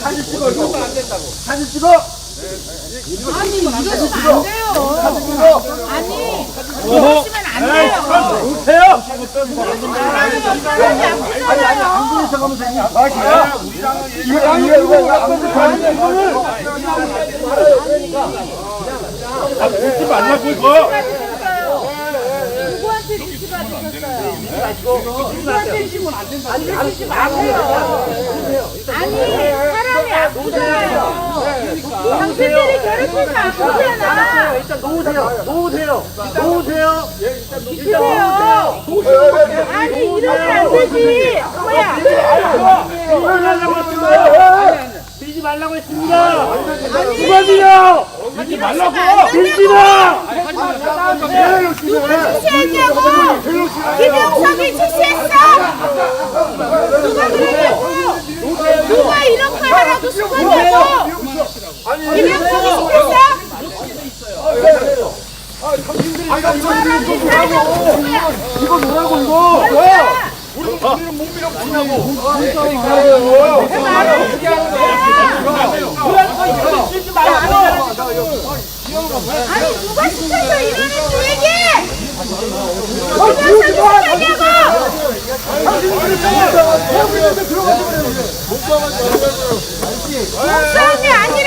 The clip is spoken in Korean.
사진 찍어 이거 사진 찍어 아니 이러시면 안 돼요. 아니 이러시면 안 돼요. 못해요 사람이 사람이 아프잖아요. 한국에 들어가면 되니 아 이거 이거 이거 이거 앞에서 가는 이거를 웃지 말라고 이거. 누구한테 리스 받으셨어요? 누구한테 리스 받으시지 마세요. 아니 아프잖아요. 당신들이 괴롭히면 아프잖아. 일단 놓으세요 놓으세요 놓으세요 주세요. 아니 이러면 안 되지. 뭐야? 하려고 했습니다 밀지 말라고 했습니다 누가 밀어 웃지 말라고. 밀지 마 취시했냐고? 김영석이 취시했어? 누가 그러냐고? 누가 이런 걸 하라고? 시켰냐고? 김영석이 시켰어? 사람이 살자고? 누구야? 이거 놓으라고? 이거 뭐야? 아니 누가 시켰어 이러는지 얘기해! 김영석이 시켰냐고! 목사님이 아니라